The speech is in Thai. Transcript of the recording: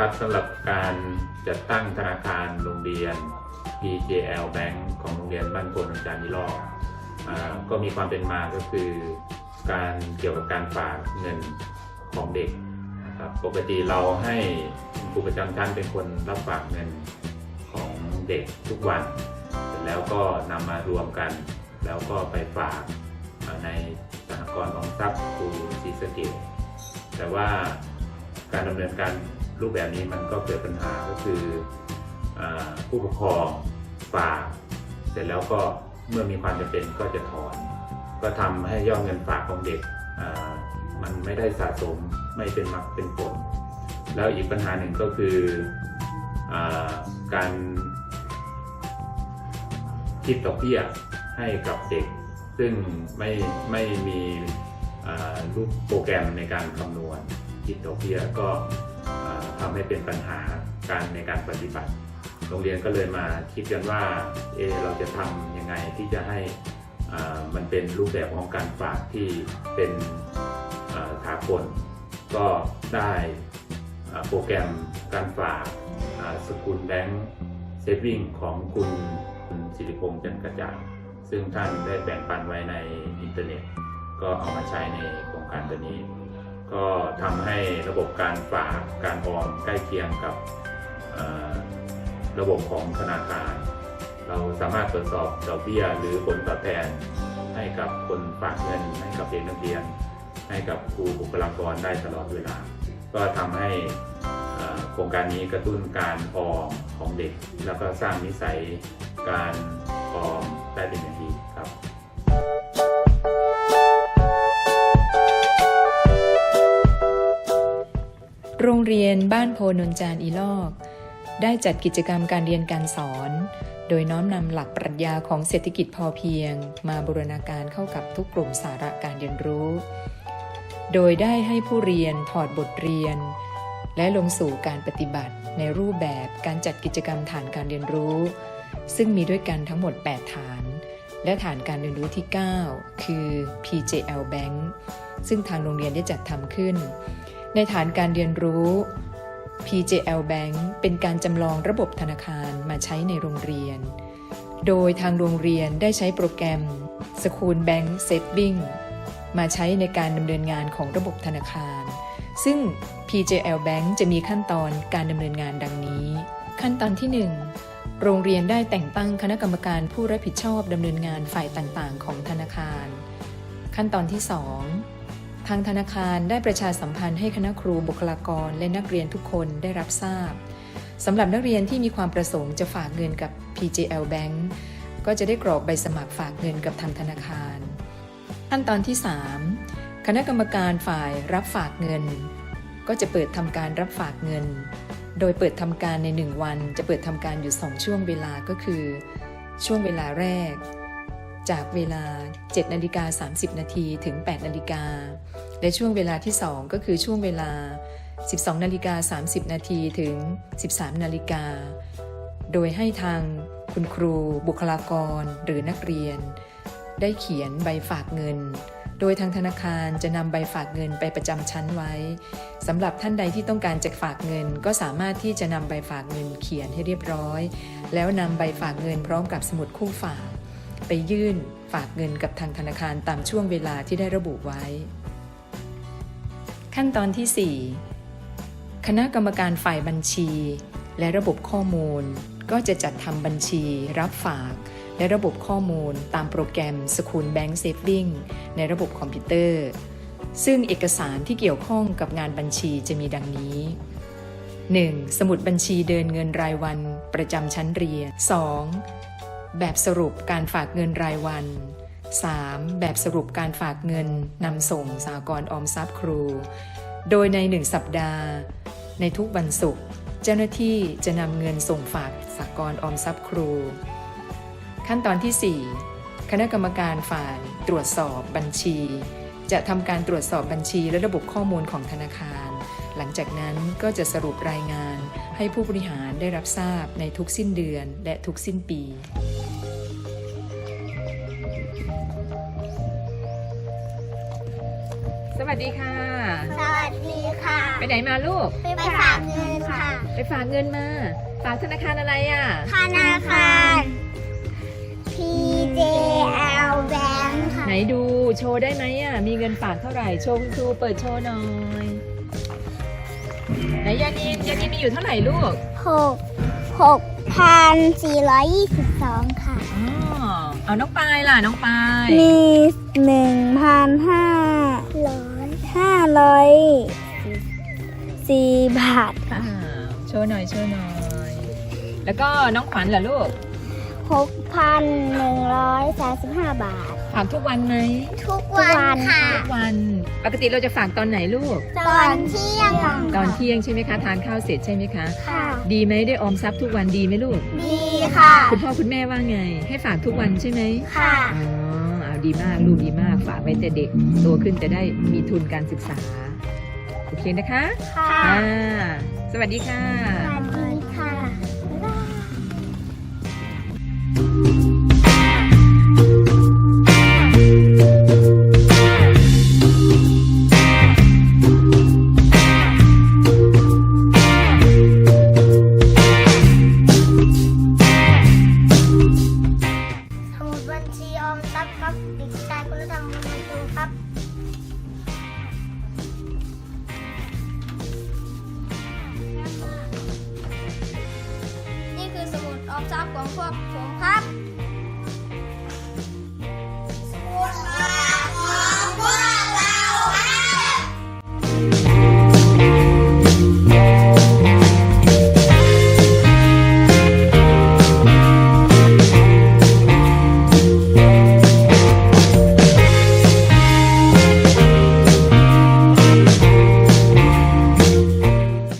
ครับสำหรับการจัดตั้งธนาคารโรงเรียน PJL Bank ของโรงเรียนบ้านโพนนจานิลอกอ่าก็มีความเป็นมาก็คือการเกี่ยวกับการฝากเงินของเด็กนะครับปกติเราให้ครูประจำชั้นเป็นคนรับฝากเงินของเด็กทุกวัน เสร็จแล้วก็นำมารวมกัน แล้วก็ไปฝากในสหกรณ์ออมทรัพย์ครูศรีสะเกษแต่ว่าการดำเนินการ รูปแบบนี้มันก็เกิดปัญหาก็คืออผู้ปกครองฝาก เสร็จแล้วก็เมื่อมีความจำเป็นก็จะถอน ก็ทำให้ยอดเงินฝากของเด็กมันไม่ได้สะสมไม่เป็นมักเป็นผล แล้วอีกปัญหาหนึ่งก็คืออการคิดดอกเบี้ยให้กับเด็ก ซึ่งไม่ไม่มีรูปโปรแกรมในการคำนวณคิดดอกเบี้ยก็ อ่าทำให้เป็นปัญหาการในการปฏิบัติ โรงเรียนก็เลยมาคิดกันว่าเอเราจะทำยังไงที่จะให้มันเป็นรูปแบบของการฝากที่เป็นอ่าสากลก็ได้โปรแกรมการฝากสกุลแบงก์เซฟวิ่งของคุณสิริพงษ์จันทกระจ่างซึ่งท่านได้แบ่งปันไว้ในอินเทอร์เน็ต ก็เอามาใช้ในโครงการตัวนี้ ก็ทำให้ระบบการฝากการออมใกล้เคียงกับระบบของธนาคาร เราสามารถตรวจสอบดอกเบี้ยหรือผลตอบแทน ให้กับคนฝากเงิน ให้กับเด็กนักเรียน ให้กับครูบุคลากรได้ตลอดเวลา ก็ทำให้โครงการนี้กระตุ้นการออมของเด็ก แล้วก็สร้างนิสัยการออมได้เป็นอย่างดีครับ เรียนบ้านโพนนจานอีลอก ได้จัดกิจกรรมการเรียนการสอน โดยน้อมนำหลักปรัชญาของเศรษฐกิจพอเพียง มาบูรณาการเข้ากับทุกกลุ่มสาระการเรียนรู้ โดยได้ให้ผู้เรียนถอดบทเรียน และลงสู่การปฏิบัติในรูปแบบการจัดกิจกรรมฐานการเรียนรู้ ซึ่งมีด้วยกันทั้งหมด 8 ฐาน และฐานการเรียนรู้ที่ 9 คือ PJL Bank ซึ่งทางโรงเรียนได้จัดทำขึ้น ในฐานการเรียนรู้ PJL Bank เป็นการจำลองระบบธนาคารมาใช้ในโรงเรียน โดยทางโรงเรียนได้ใช้โปรแกรม School Bank Saving มาใช้ในการดำเนินงานของระบบธนาคาร ซึ่ง PJL Bank จะมีขั้นตอนการดำเนินงานดังนี้ ขั้นตอนที่ 1 โรงเรียนได้แต่งตั้งคณะกรรมการผู้รับผิดชอบดำเนินงานฝ่ายต่างๆ ของธนาคาร ขั้นตอนที่ 2 ทางธนาคารได้ประชาสัมพันธ์ให้คณะครูบุคลากรและนักเรียนทุกคนได้รับทราบสำหรับนักเรียนที่มีความประสงค์จะฝากเงินกับ PJL Bank ก็จะได้กรอกใบสมัครฝากเงินกับทางธนาคาร ขั้นตอนที่ 3 คณะกรรมการฝ่ายรับฝากเงิน ก็จะเปิดทำการรับฝากเงิน โดยเปิดทำการใน 1 วัน จะเปิดทำการอยู่ 2 ช่วงเวลาก็คือ ช่วงเวลาแรก จากเวลา 7 นาฬิกา 30 นาทีถึง 8 นาฬิกา และช่วงเวลาที่ 2 ก็คือช่วงเวลา 12 นาฬิกา 30 นาทีถึง 13 นาฬิกา โดยให้ทางคุณครู บุคลากร หรือนักเรียน ได้เขียนใบฝากเงิน โดยทางธนาคารจะนำใบฝากเงินไปประจำชั้นไว้สำหรับท่านใดที่ต้องการจะฝากเงิน ก็สามารถที่จะนำใบฝากเงินเขียนให้เรียบร้อย แล้วนำใบฝากเงินพร้อมกับสมุดคู่ฝาก ไปยื่นฝากเงินกับทางธนาคารตามช่วงเวลาที่ได้ระบุไว้ ขั้นตอนที่ 4 คณะกรรมการฝ่ายบัญชี และระบบข้อมูล ก็จะจัดทำบัญชี รับฝาก และระบบข้อมูล ตามโปรแกรม School Bank Saving ในระบบคอมพิวเตอร์ ซึ่งเอกสารที่เกี่ยวข้องกับงานบัญชีจะมีดังนี้ 1. สมุดบัญชีเดินเงินรายวันประจำชั้นเรียน 2. แบบสรุปการฝากเงินรายวัน 3. แบบสรุปการฝากเงินนำส่งสากรออมทรัพย์ครู โดยใน 1 สัปดาห์ ในทุกวันศุกร์เจ้าหน้าที่จะนำเงินส่งฝากสากรออมทรัพย์ครู ขั้นตอนที่ 4 คณะกรรมการฝ่ายตรวจสอบบัญชี จะทำการตรวจสอบบัญชีและระบบข้อมูลของธนาคาร หลังจากนั้นก็จะสรุปรายงานให้ผู้บริหารได้รับทราบในทุกสิ้นเดือนและทุกสิ้นปี วัสดีค่ะ สวัสดีค่ะ ไปไหนมาลูก ไปฝากเงินค่ะ ไปฝากเงินมา ฝากธนาคารอะไรอะ ธนาคาร PJL Bank ค่ะ ไหนดูโชว์ได้ไหมอะ มีเงินฝากเท่าไหร่ โชว์คุณครูเปิดโชว์หน่อย ไหนยานินยานินมีอยู่เท่าไหร่ลูก หกหกพันสี่ร้อยยี่สิบสองค่ะ อ๋อ เอาน้องปายล่ะน้องปาย มีหนึ่งพันห้าร้อยห้า ร้อยสี่บาทอ่าโชว์หน่อยโชว์หน่อย แล้วก็น้องขวัญล่ะลูกหกพันหนึ่งร้อยสามสิบห้าบาท ฝากทุกวันไหมทุกวันค่ะ ทุกวัน ปกติเราจะฝากตอนไหนลูก ตอนเที่ยงตอนเที่ยงใช่ไหมคะทานข้าวเสร็จใช่ไหมคะ ค่ะ ดีไหมได้ออมทรัพย์ทุกวันดีไหมลูก ดีค่ะ คุณพ่อคุณแม่ว่าไง ให้ฝากทุกวันใช่ไหมค่ะ อ๋อเอา ดีมากลูกดีมากฝากไว้แต่เด็กโตขึ้นจะได้มีทุนการศึกษา โอเคนะคะ ค่ะอ่าสวัสดีค่ะ สวัสดี อมทรัพย์ของพวกผมครับ